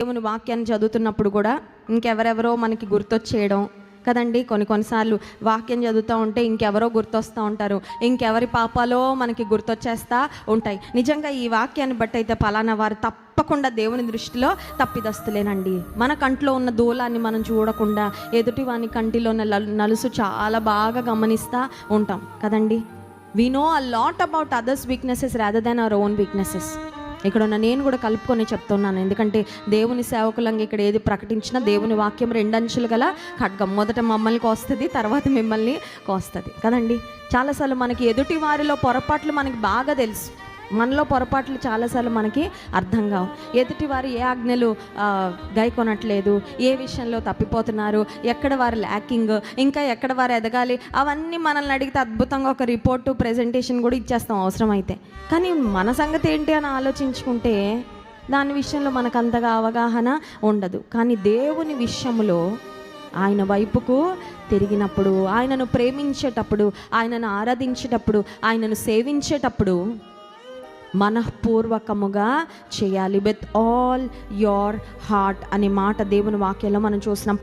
దేవుని వాక్యాన్ని చదువుతున్నప్పుడు కూడా ఇంకెవరెవరో మనకి గుర్తొచ్చేయడం కదండి. కొన్ని కొన్నిసార్లు వాక్యం చదువుతూ ఉంటే ఇంకెవరో గుర్తొస్తూ ఉంటారు. ఇంకెవరి పాపాలో మనకి గుర్తొచ్చేస్తా ఉంటాయి. నిజంగా ఈ వాక్యాన్ని బట్టి అయితే పలానా వారు తప్పకుండా దేవుని దృష్టిలో తప్పిదస్తులేనండి. మన కంట్లో ఉన్న దూలాన్ని మనం చూడకుండా ఎదుటి వాని కంటిలో ఉన్న నలుసు చాలా బాగా గమనిస్తూ ఉంటాం కదండి. We know a lot about others weaknesses rather than our own weaknesses ఇక్కడ ఉన్న నేను కూడా కలుపుకొని చెప్తున్నాను. ఎందుకంటే దేవుని సేవకులంగా ఇక్కడ ఏది ప్రకటించినా దేవుని వాక్యం రెండంచులు గల ఖడ్గం. మొదట మమ్మల్ని కోస్తుంది తర్వాత మిమ్మల్ని కోస్తుంది. కదండి? చాలాసార్లు మనకి ఎదుటి వారిలో పొరపాట్లు మనకి బాగా తెలుసు. మనలో పొరపాట్లు చాలాసార్లు మనకి అర్థం కావు. ఎదుటి వారు ఏ ఆజ్ఞలు గైకొనట్లేదు ఏ విషయంలో తప్పిపోతున్నారు ఎక్కడ వారు ల్యాకింగ్ ఇంకా ఎక్కడ వారు ఎదగాలి అవన్నీ మనల్ని అడిగితే అద్భుతంగా ఒక రిపోర్టు ప్రెజెంటేషన్ కూడా ఇచ్చేస్తాం అవసరమైతే కానీ మన సంగతి ఏంటి అని ఆలోచించుకుంటే దాని విషయంలో మనకు అంతగా అవగాహన ఉండదు. కానీ దేవుని విషయంలో ఆయన వైపుకు తిరిగినప్పుడు ఆయనను ప్రేమించేటప్పుడు ఆయనను ఆరాధించేటప్పుడు ఆయనను సేవించేటప్పుడు మనఃపూర్వకముగా చేయాలి. విత్ ఆల్ యోర్ హార్ట్ అనే మాట దేవుని వాక్యంలో మనం చూసినాం.